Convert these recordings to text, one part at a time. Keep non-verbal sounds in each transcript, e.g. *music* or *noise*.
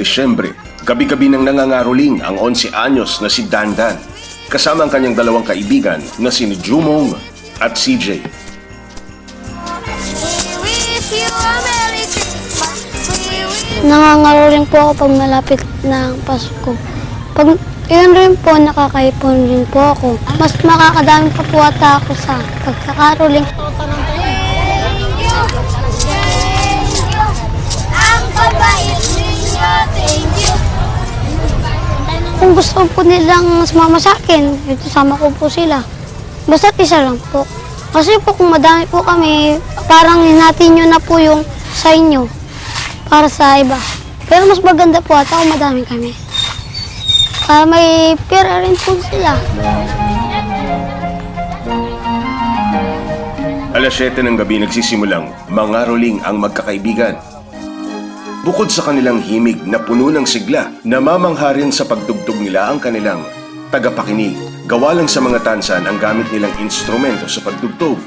Disyembre, gabi-gabi nang nangangaroling ang 11 anyos na si Dandan kasama ang kanyang dalawang kaibigan na si Jumong at CJ. We wish you a Merry Christmas. We wish Nangangaro rin po ako pag malapit na ang Pasko. Pag yun rin po, nakakaipon rin po ako. Mas makakadami pa po ata ako sa pagkakaroling. Kung gusto po nilang sumama sa akin, ito sama ko po sila. Basta isa lang po. Kasi po kung madami po kami, parang hinatin nyo na po yung sa inyo para sa iba. Pero mas maganda po ata kung madami kami. Para may pera rin po sila. Alas 7 ng gabi nagsisimulang mangaroling ang magkakaibigan. Bukod sa kanilang himig na puno ng sigla, namamangha rin sa pagtugtog nila ang kanilang tagapakinig. Gawa lang sa mga tansan ang gamit nilang instrumento sa pagtugtog.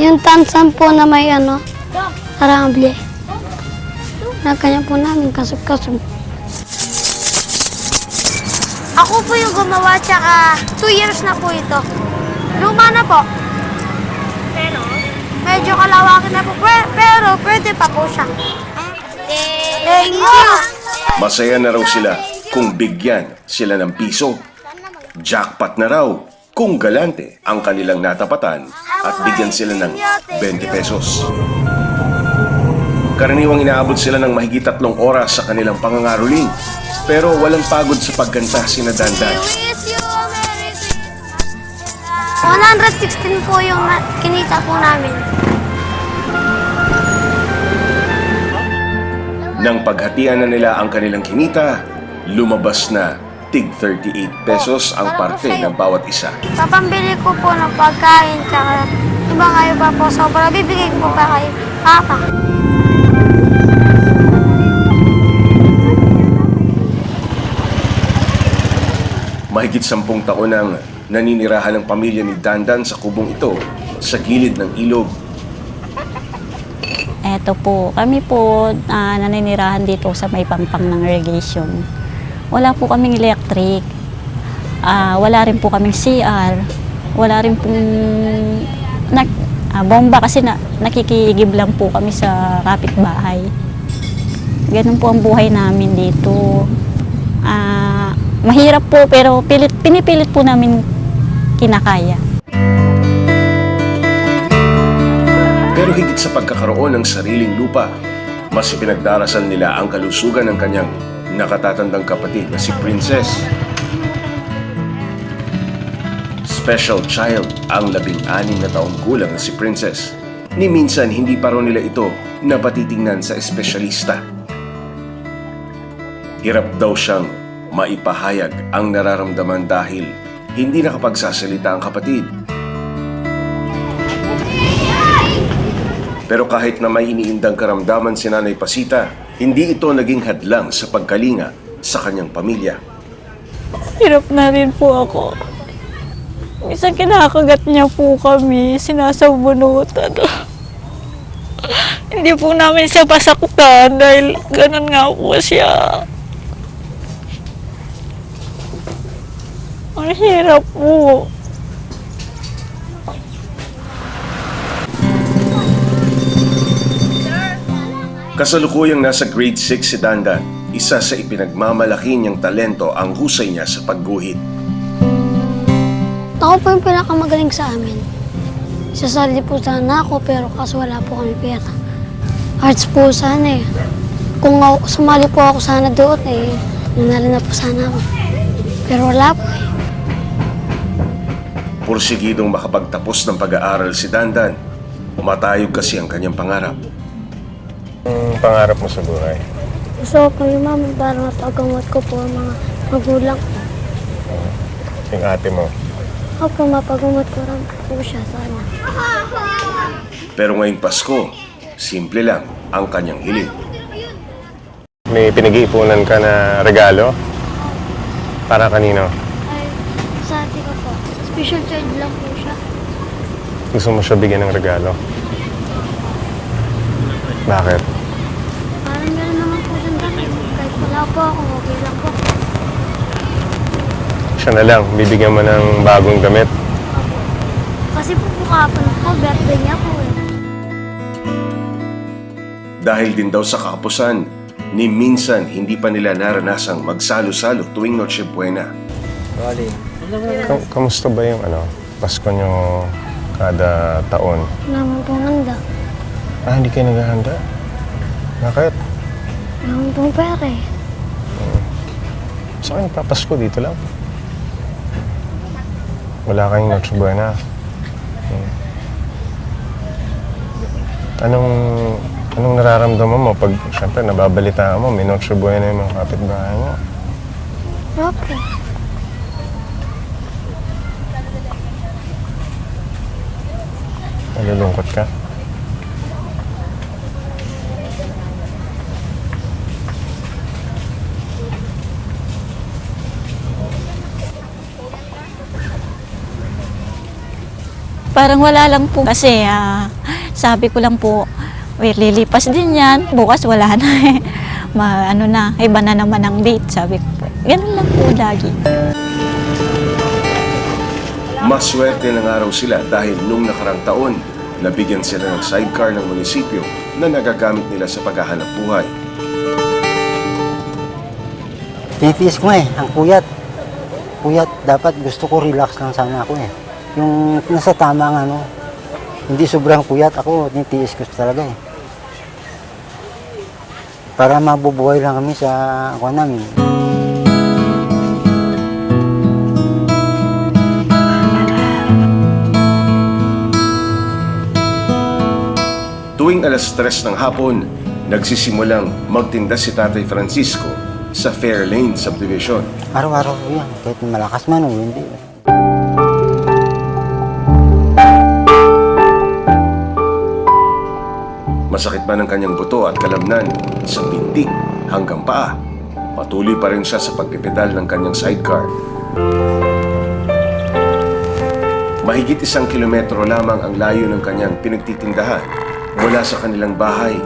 Yung tansan po na may ano, karambli. Na kanya po namin kasub-kasub. Ako po yung gumawa, tsaka two years na po ito. Luma na po. Pero? Medyo kalawakin na po, pe- pero pwede pa po siya. You! Masaya na raw sila kung bigyan sila ng piso. Jackpot na raw kung galante ang kanilang natapatan at bigyan sila ng 20 pesos. Karaniwang inaabot sila ng mahigit tatlong oras sa kanilang pangangaroling. Pero walang pagod sa pagkanta sina Dandan. wish you a Merry Christmas. 116 po yung kinita po namin. Nang paghatian na nila ang kanilang kinita, lumabas na tig 38 pesos ang parte ng bawat isa. Papambili ko po ng pagkain, tsaka iba nga iba po sobra. Bibigay ko pa kay Papa. Mahigit sampung taon nang naninirahan ng pamilya ni Dandan sa kubong ito sa gilid ng ilog. Eto po, kami po ah, naninirahan dito sa may pampang ng irrigation. Wala po kaming electric. Ah, wala rin po kaming CR. Wala rin pong nak, ah, bomba kasi na, nakikigib lang po kami sa kapitbahay. Ganun po ang buhay namin dito. Ah, mahirap po pero pilit, pinipilit po namin kinakaya. Pero higit sa pagkakaroon ng sariling lupa, mas ipinagdarasal nila ang kalusugan ng kanyang nakatatandang kapatid na si Princess. Special child ang labing-anim na taong gulang na si Princess. Ni minsan hindi pa raw nila ito napatitingnan sa espesyalista. Hirap daw siyang maipahayag ang nararamdaman dahil hindi nakapagsasalita ang kapatid. Pero kahit na may iniindang karamdaman si Nanay Pasita, hindi ito naging hadlang sa pagkalinga sa kanyang pamilya. Hirap na rin po ako. Minsan kinakagat niya po kami, sinasabunutan. Hindi po namin siya pasaktan dahil ganun nga po siya. Ang hirap po. Kasalukuyang nasa grade 6 si Dandan, isa sa ipinagmamalaki niyang talento ang husay niya sa pagguhit. Ako po yung pinakamagaling sa amin. Sasali po sana ako pero kaso wala po kami pera. Arts po sana eh. Kung ako, sumali po ako sana doon eh, nanalo na po sana ako. Pero wala po eh. Pursigidong makapagtapos ng pag-aaral si Dandan. Umatayog kasi ang kanyang pangarap. Ang pangarap mo sa buhay? Gusto ko yung mama para mapagamot ko po ang mga magulang. Yung ate mo? Ako po mapagamot ko rin po siya sana. Pero ngayong Pasko, simple lang ang kanyang hiling. May pinag-iipunan ka na regalo? Para kanino? Ay, sa ate ko po. Special child lang po siya. Gusto mo siya bigyan ng regalo? Bakit? Po wala Opo, ako okay lang po. Siya na lang, bibigyan mo ng bagong damit. Kasi po po kapon po, birthday niya po eh. Dahil din daw sa kakapusan, ni minsan hindi pa nila naranasang magsalo-salo tuwing Noche Buena. Kam- kamusta ba yung ano, Pasko nyo kada taon? Naman pong handa. Ah, hindi kayo naghahanda? Bakit? Naman pong pera eh. Saan kayo papasko dito lang? Wala kayong Noche Buena. Hmm. Anong anong nararamdaman mo pag siyempre nababalitaan mo may Noche Buena yung mga kapitbahay mo? Okay. Nalulungkot ka? Parang wala lang po kasi ah, sabi ko lang po, "Uy, lilipas din yan, bukas wala na eh. *laughs* Ma, ano na, iba na naman ang date, sabi ko po. Ganun lang po lagi. Maswerte ng araw sila dahil nung nakarang taon, nabigyan sila ng sidecar ng munisipyo na nagagamit nila sa paghahanap buhay. Titiis ko eh, ang puyat. Puyat, dapat gusto ko relax lang sana ako eh. Yung nasa tamang ano, hindi sobrang puyat ako, titiis ko talaga eh. Para mabubuhay lang kami sa ako namin. Tuwing alas tres ng hapon, nagsisimulang magtinda si Tatay Francisco sa Fairlane Subdivision. Araw-araw ko yan, kahit malakas man o hindi. Masakit man ang kanyang buto at kalamnan sa binti hanggang paa. Patuloy pa rin siya sa pagpipedal ng kanyang sidecar. Mahigit isang kilometro lamang ang layo ng kanyang pinagtitindahan mula sa kanilang bahay.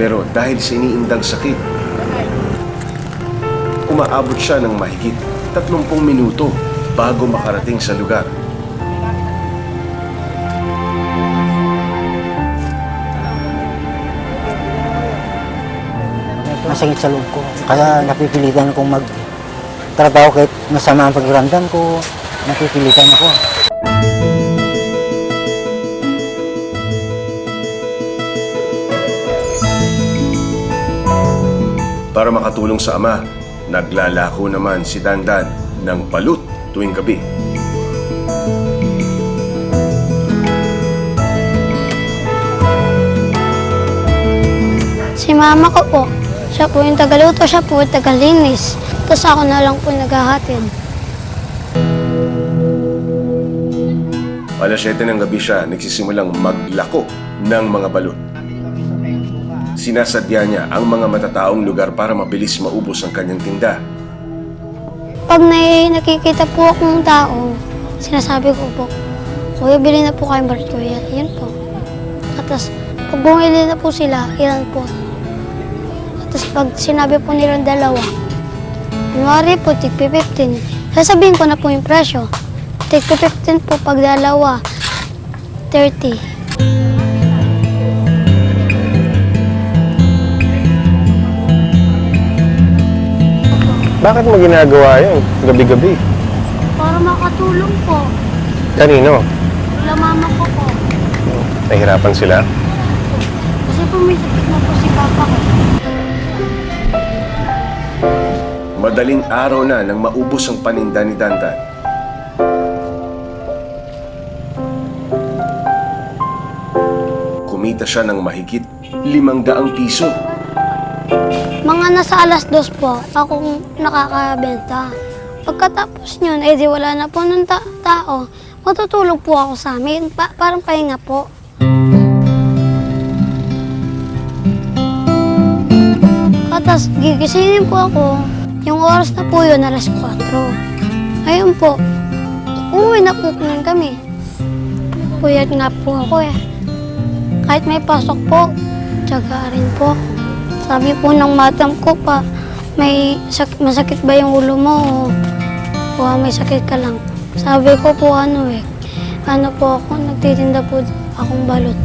Pero dahil sa iniindang sakit, umaabot siya ng mahigit 30 minuto bago makarating sa lugar. Masakit sa loob ko. Kaya napipilitan akong mag trabaho kahit masama ang pakiramdam ko. Napipilitan ako. Para makatulong sa ama, naglalako naman si Dandan ng balut tuwing gabi. Si mama ko po, siya po yung tagaluto, siya po yung tagalinis. Tapos ako na lang po naghahatid. Alas 7 ng gabi siya nagsisimulang maglako ng mga balut. Sinasadya niya ang mga matataong lugar para mabilis maubos ang kanyang tinda. Pag may nakikita po akong tao, sinasabi ko po, Kuya, bili na po kayong barat kuya. Yan po. At tas, pag bumili na po sila, ilan po. Tas, pag sinabi po nilang dalawa, kunwari po, tig 15. Sasabihin ko na po yung presyo. Tig 15 po pag dalawa, 30. Bakit mo ginagawa yun gabi-gabi? Para makatulong po. Kanino? Wala mama ko po. Nahihirapan sila? Kasi po may sakit na po si papa ko. Madaling araw na nang maubos ang paninda ni Dandan. Kumita siya ng mahigit limang daang piso. Mga nasa alas dos po, akong nakakabenta. Pagkatapos nyon, eh di wala na po ng ta- tao. Matutulog po ako sa amin, pa- parang pahinga po. Katas, gigisingin po ako. Yung oras na po yun, alas 4. Ayun po, umuwi na po nun kami. Puyat nga po ako eh. Kahit may pasok po, tiyaga rin po. Sabi po ng madam ko pa, may sak- masakit ba yung ulo mo o o may sakit ka lang. Sabi ko po ano eh, ano po ako, nagtitinda po akong balot.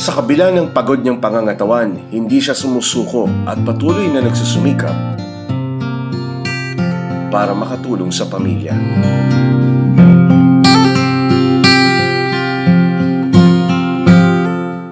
Sa kabila ng pagod niyang pangangatawan, hindi siya sumusuko at patuloy na nagsusumikap para makatulong sa pamilya.